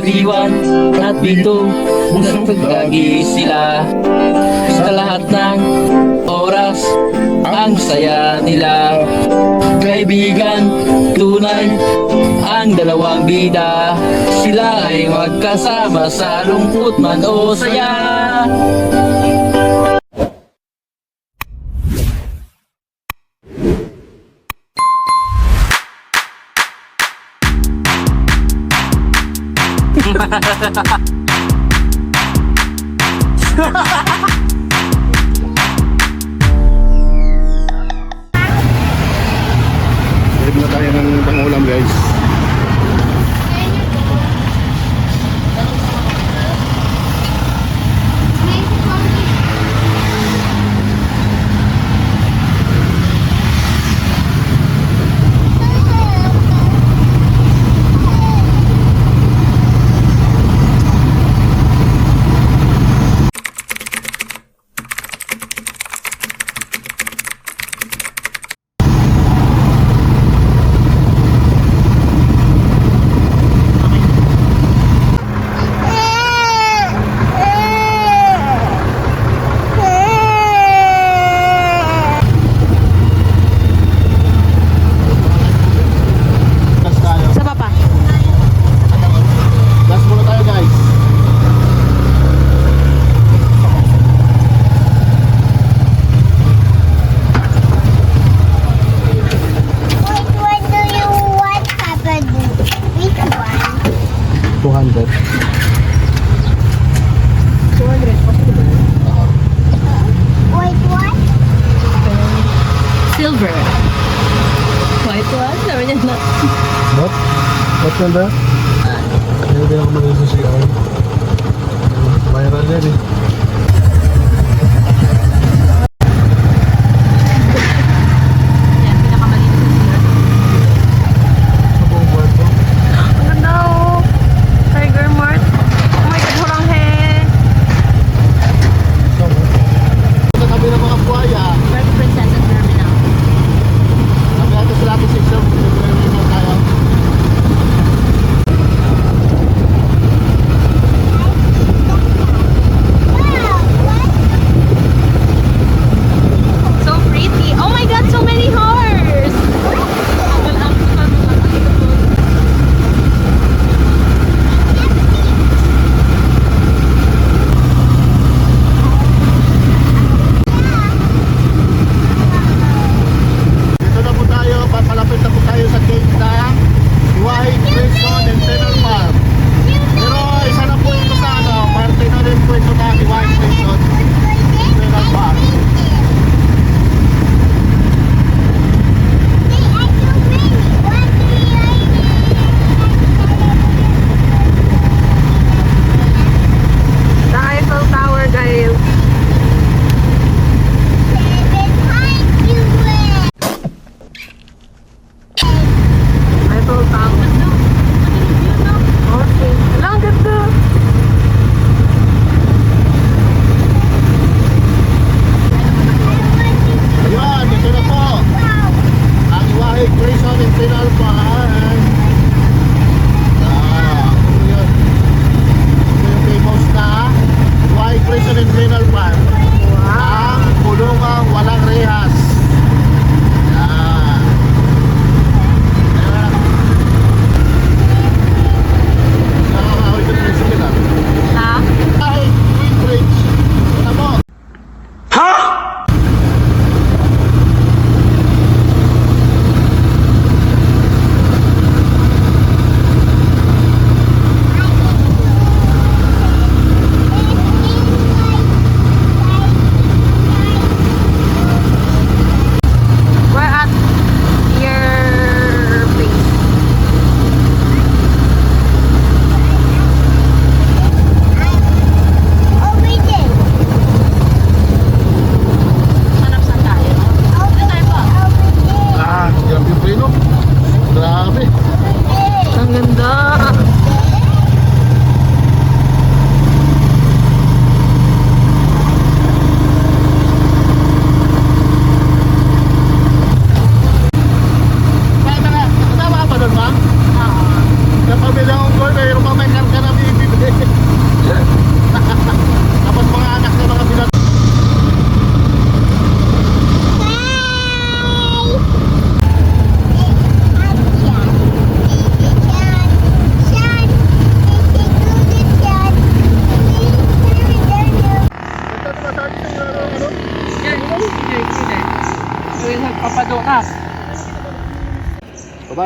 B1 at B2 sila. Sa lahat ng oras Ang saya nila. Kaibigan, tunay Ang dalawang bida. Sila ay magkasama sa lungkot man o saya. Balik na tayo ng pangulam guys. herhalde.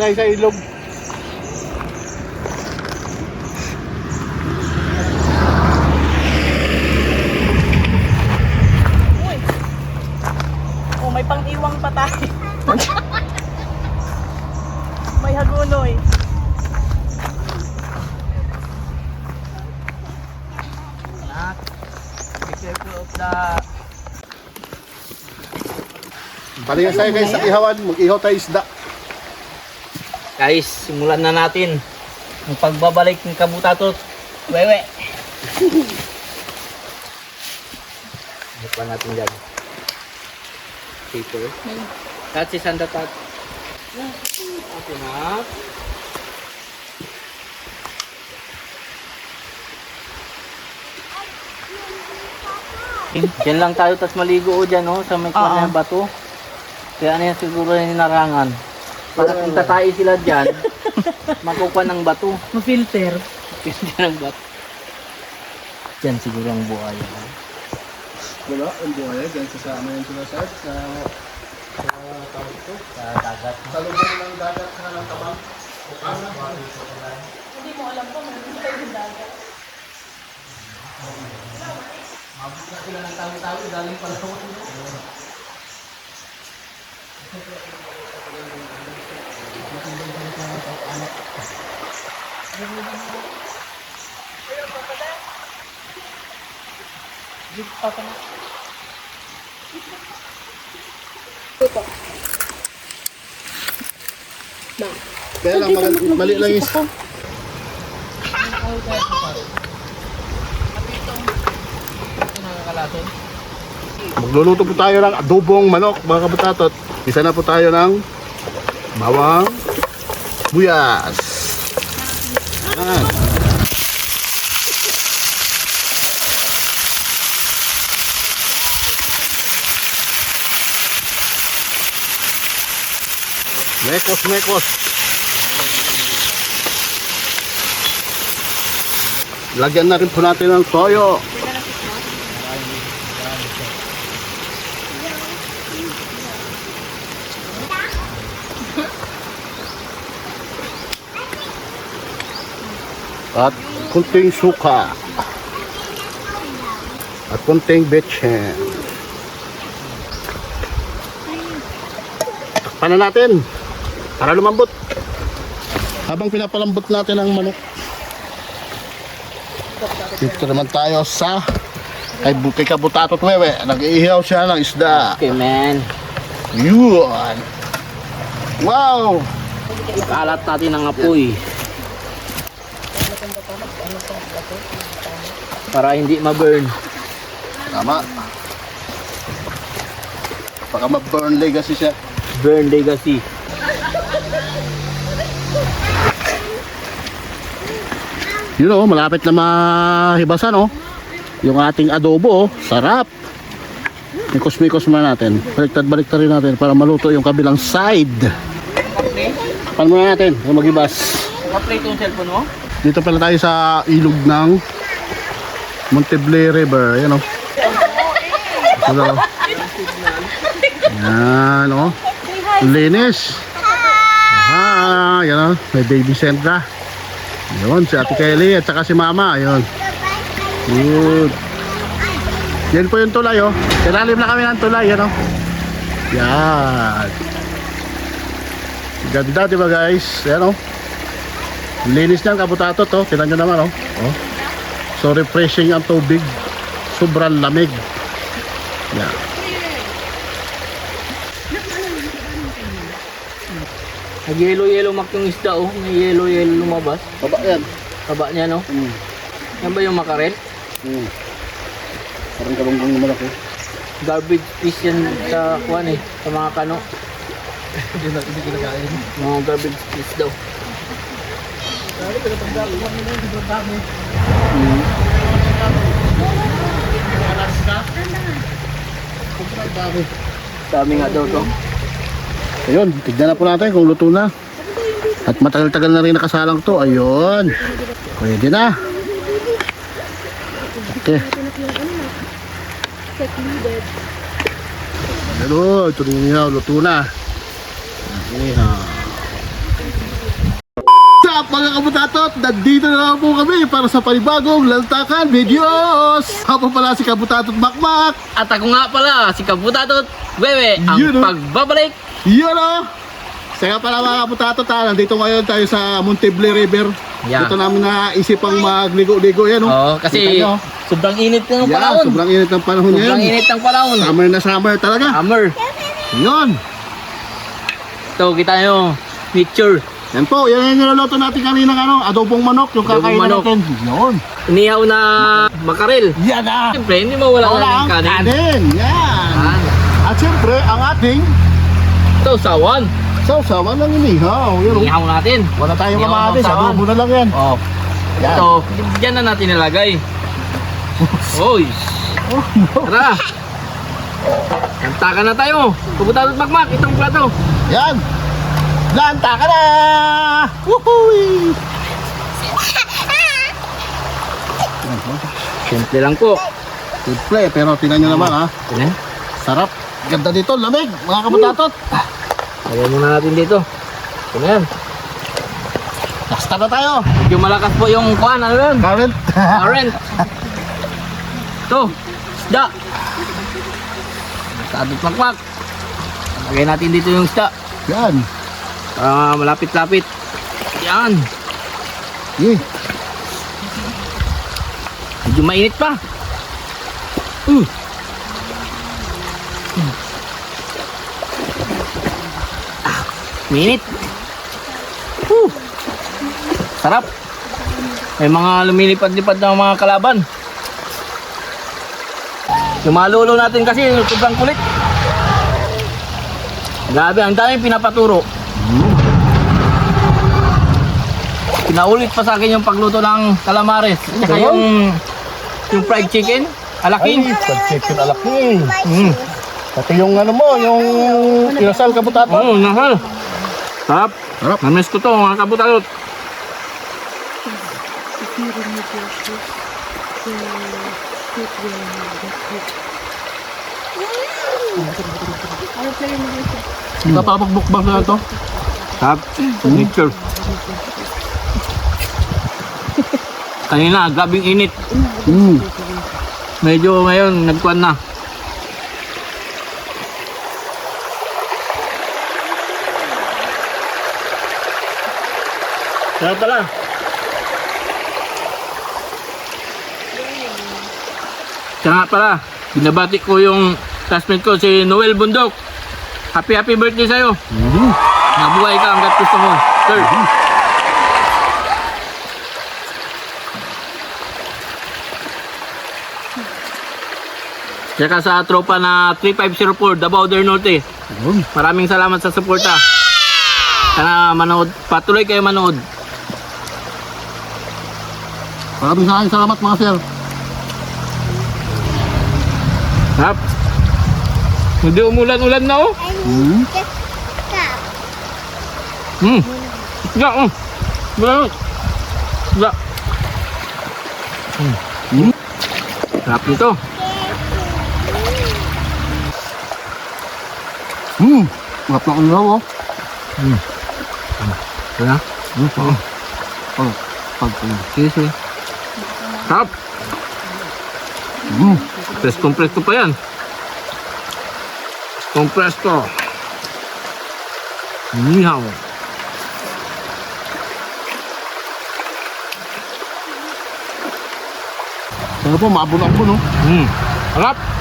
Kayo sa ilog. oh, may pang-iwang pa tayo. may hagunoy. Be careful of the... Palingan tayo kayo sa ihawan. Mag-ihaw tayo isda. Guys, simulan na natin ang pagbabalik ng kabutatot. Wewe! Ano pa natin dyan? Paper. That's is under that. Open up. Diyan lang tayo, tas maligo o dyan, oh, sa may uh bato. Kaya ano yan siguro yung narangan. Para kung tatay sila dyan, makukuha ng bato. Ma-filter. Pwede ng bato. Dyan siguro ang buhaya. Wala, ang buhay. Diyan sa sa ano yung sinasad. Sa Sa dagat. sa lubong ng dagat sa ng tabang. Sila ng tawi-tawi, galing Kaya lang, mali, lang. Nakakalason. Magluluto po tayo ng adobong manok, mga kabutatot. Isa na po tayo ng bawang buyas. Yan. Mekos, mekos. Lagyan na rin po natin ng toyo. At kunting suka. At kunting betchen. Takpan na natin. Para lumambot. Habang pinapalambot natin ang manok. Dito naman tayo sa kay, kay Kabutatot Wewe. Nag-iihaw siya ng isda. Okay, man. Yun. Wow! Kalat natin ang apoy. Para hindi ma-burn. Tama. Baka ma-burn legacy siya. Burn legacy. Yun oh, malapit na mahibasan oh. Yung ating adobo oh, sarap. Mikos-mikos muna natin. Baliktad-baliktad rin natin para maluto yung kabilang side. Pan muna natin, kung maghibas. Naka-play itong cellphone mo? Dito pala tayo sa ilog ng Monteble River. Ayan oh. Ito oh. Yan oh. Ang Linis. Ah, yan oh. May baby Sandra. Yun, si Ate Kelly at saka si Mama. Ayun. Good. Yan po yung tulay oh. Silalim na kami ng tulay. Yan oh. Yan. Ganda diba guys? Yan oh. Linis niyan kabutato to. Tingnan nyo naman oh. oh. So refreshing ang tubig. Sobrang lamig. Yan. Nag-yellow-yellow mak yung isda oh. May yellow-yellow lumabas. Baba yan. Taba niya no. Mm. Yan ba yung makarel? Mm. Parang kabanggang na malaki. Garbage fish yan sa kuwan eh. Sa mga kano. Hindi na hindi kinakain. Mga garbage fish daw. Mm. Dami nga daw to. Ayun, tignan na po natin kung luto na. At matagal-tagal na rin nakasalang to. Ayun. Pwede na. Okay. Ito rin niya, luto na. Mga kabutatot, nandito na naman po kami para sa panibagong lantakan videos. Ako pala si Kabutatot Makmak. At ako nga pala, si Kabutatot Bebe, ang Yun, oh. pagbabalik. Yun o! Kaya pala mga kabutatot ha, nandito ngayon tayo sa Monteble River. Yeah. Dito namin naisip ang magligo-ligo yan o. Oh, kasi Kita nyo? sobrang init ng Yeah, panahon. sobrang init ng panahon Sobrang ngayon. init ng panahon. Summer na summer talaga. Summer. Yun. Ito, kita nyo. Picture. Yan po, yan yung niluluto natin kanina ng ano, adobong manok, yung Adobong kakainin manok. natin. Yun. Inihaw na makarel. Yan ah. Siyempre, hindi mawala Wala ng ang kanin. kanin. Yan. Yan. At siyempre, ang ating Ito, sawan. sausawan ng inihaw. Yun. oh. Inihaw natin. Wala tayong Inihaw kamatis, ng sawan. adobo na lang yan. Oh. Yan. Ito, dyan na natin nilagay. Oy. Tara. Kanta ka na tayo. Pupunta at magmak. Itong plato. Yan. Lanta ka na! Woohoo! Simple lang po. Simple, pero tingnan nyo naman ha. Ayan. Sarap. Ganda dito, lamig, mga kabutatot. Lagyan muna natin dito. Ito na yan. Basta na tayo. Medyo malakas po yung kuhan. Ano yun? Current. Current. Ito. Isda. Sa ating pakpak. Natin dito yung isda. Yan. Para malapit-lapit. Yan. Eh, Medyo mainit pa. Mm. Ah, mainit. Whew. Sarap. May mga lumilipad-lipad na mga kalaban. Yung mga lulo natin kasi sobrang kulit. Grabe, ang daming pinapaturo. Pinaulit pa sa akin yung pagluto ng calamares. Tsaka Sarap. yung yung fried chicken. Ay, Alaking. pag-chicken alaki. Mm. Pati yung ano mo, yung inasal kabutatot. Oo, oh, nahal. Sarap. Sarap. Namiss ko to, mga kabutalot. Napapagbukbang na ito. Sarap. Nature. Kanina, grabing init. Mm. Medyo ngayon, nagkuhan na. Sarap pala. Kaya nga pala, binabati ko yung classmate ko, si Noel Bundok. Happy happy birthday sa'yo. Mm. Nabuhay ka hanggat gusto mo. Sir. Tsaka sa tropa na 3504 Davao del Norte. Yun. Maraming salamat sa suporta. Sana manood, patuloy kayo manood. Maraming maraming salamat mga sir. Hap. Hindi umulan-ulan na oh. Mm. Stop. Hmm. Isda oh. Isda. Hmm. Hmm. Sarap nito. Mm. Mga plakon na oh. Ito na. Mm. Oh. Oh. Pag Sige, sige. Sarap. Mm. Preskong-presko pa yan. Kompresko. Nihaw. Ano po, maabon-abon oh. Hmm. Sarap.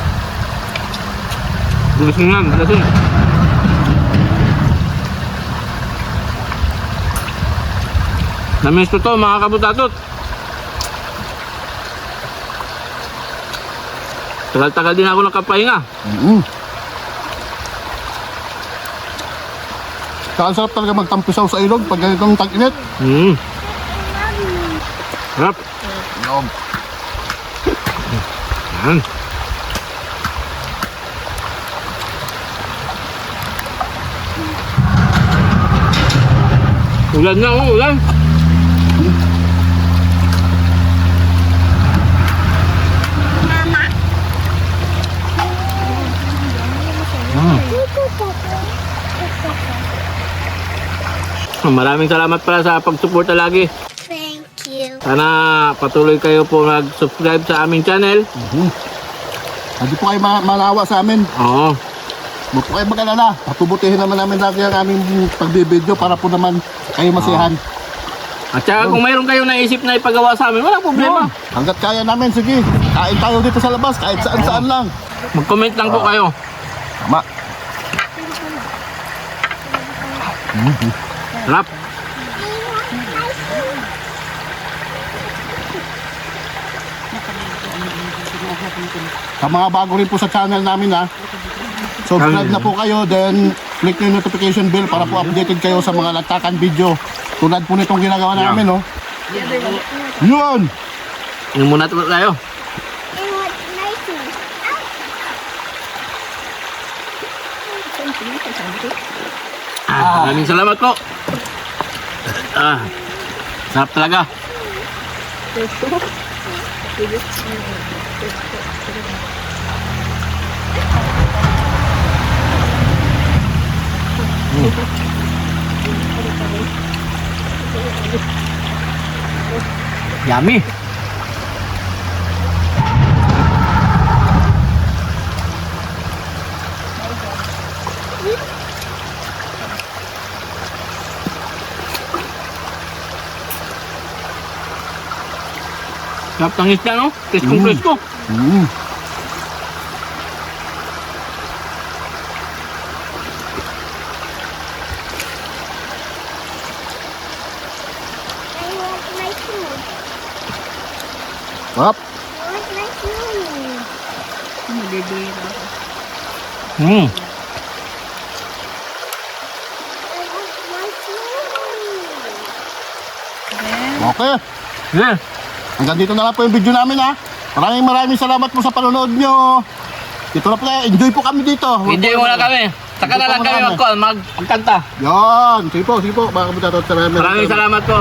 Lasing yan, lasing. Namiss ko to mga kabutatot. Tagal-tagal din ako nakapahinga. Mm. Ang sarap talaga magtampisaw sa ilog pag ganitong tag-init. Hmm. Sarap. Yum. Yan. Ulan na oh, ulan. Maraming salamat pala sa pagsuporta lagi. Thank you. Sana patuloy kayo po mag-subscribe sa aming channel. Mhm. Hindi po kayo ma- manawa sa amin. Oo. Huwag po kayo mag-alala. Patubutihin naman namin lagi ang aming pagbibideo para po naman kayo masiyahan. At saka kung mayroon kayong naisip na ipagawa sa amin, walang problema. Hanggat kaya namin, sige. Kain tayo dito sa labas, kahit saan-saan lang. Mag-comment lang po kayo. Tama. Sarap. Sa mga bago rin po sa channel namin ha. Subscribe na po kayo, then click nyo yung notification bell para po updated kayo sa mga nagtakan video. Tulad po nitong ginagawa namin, no? Yun! Yung muna po tayo. Is, Ah, maraming salamat po. Ah, sarap talaga. Mm. Yummy. Sarap ng isda, no? Preskong Mm. Mm. Mm. Want my food. Okay. Yeah. Hanggang dito na lang po yung video namin ha. Maraming maraming salamat po sa panonood nyo. Dito na po tayo. Enjoy po kami dito. Enjoy muna kami. Saka na lang kami mag mag magkanta. Yan. Sige po, sige po. Mga kabuta, Maraming salamat po.